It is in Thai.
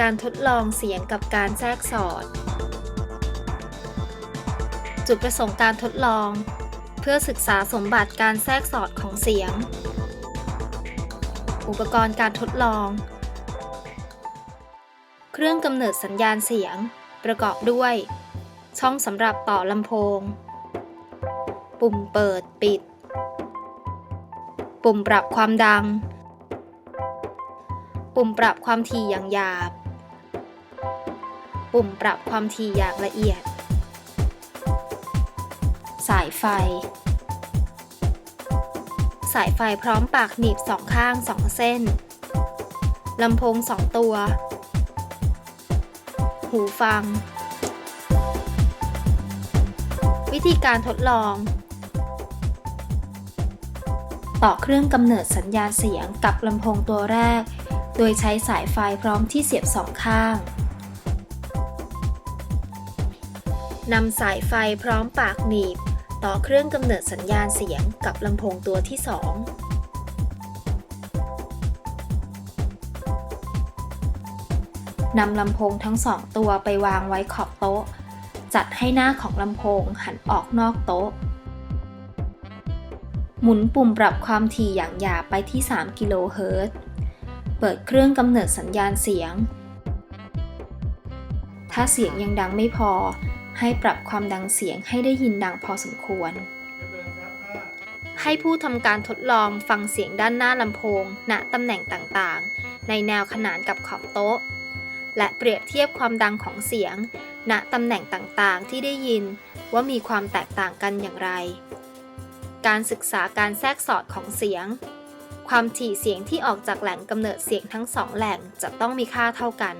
การทดลองเสียงกับการแทรกสอด จุดประสงค์การทดลอง เพื่อศึกษาสมบัติการแทรกสอดของเสียง อุปกรณ์การทดลอง เครื่องกำเนิดสัญญาณเสียง ประกอบด้วย ช่องสำหรับต่อลำโพง ปุ่มเปิดปิด ปุ่มปรับความดังปุ่มปรับความถี่อย่างหยาบ ปุ่มปรับความถี่อย่างละเอียด สายไฟ สายไฟพร้อมปากหนีบสองข้างสองเส้น ลำโพงสองตัว หูฟัง วิธีการทดลอง ต่อเครื่องกำเนิดสัญญาณเสียงกับลำโพงตัวแรก โดยใช้สายไฟพร้อมที่เสียบสองข้าง นำสายไฟพร้อมปากหนีบ ต่อเครื่องกำเนิดสัญญาณเสียงกับลำโพงตัวที่ 2นำลำโพงทั้งสองตัวไปวางไว้ขอบโต๊ะ จัดให้หน้าของลำโพงหันออกนอกโต๊ะ หมุนปุ่มปรับความถี่อย่างหยาบไปที่ 3 กิโลเฮิรตซ์ เปิดเครื่องกำเนิดสัญญาณเสียง ถ้าเสียงยังดังไม่พอ ให้ปรับความดังเสียงให้ได้ยินดังพอสมควร ให้ผู้ทำการทดลองฟังเสียงด้านหน้าลำโพง ณตำแหน่งต่างๆ ในแนวขนานกับขอบโต๊ะ และเปรียบเทียบความดังของเสียง ณตำแหน่งต่างๆ ที่ได้ยินว่ามีความแตกต่างกันอย่างไร การศึกษาการแทรกสอดของเสียง ความถี่เสียงที่ออกจากแหล่งกำเนิดเสียงทั้งสองแหล่งจะต้องมีค่าเท่ากัน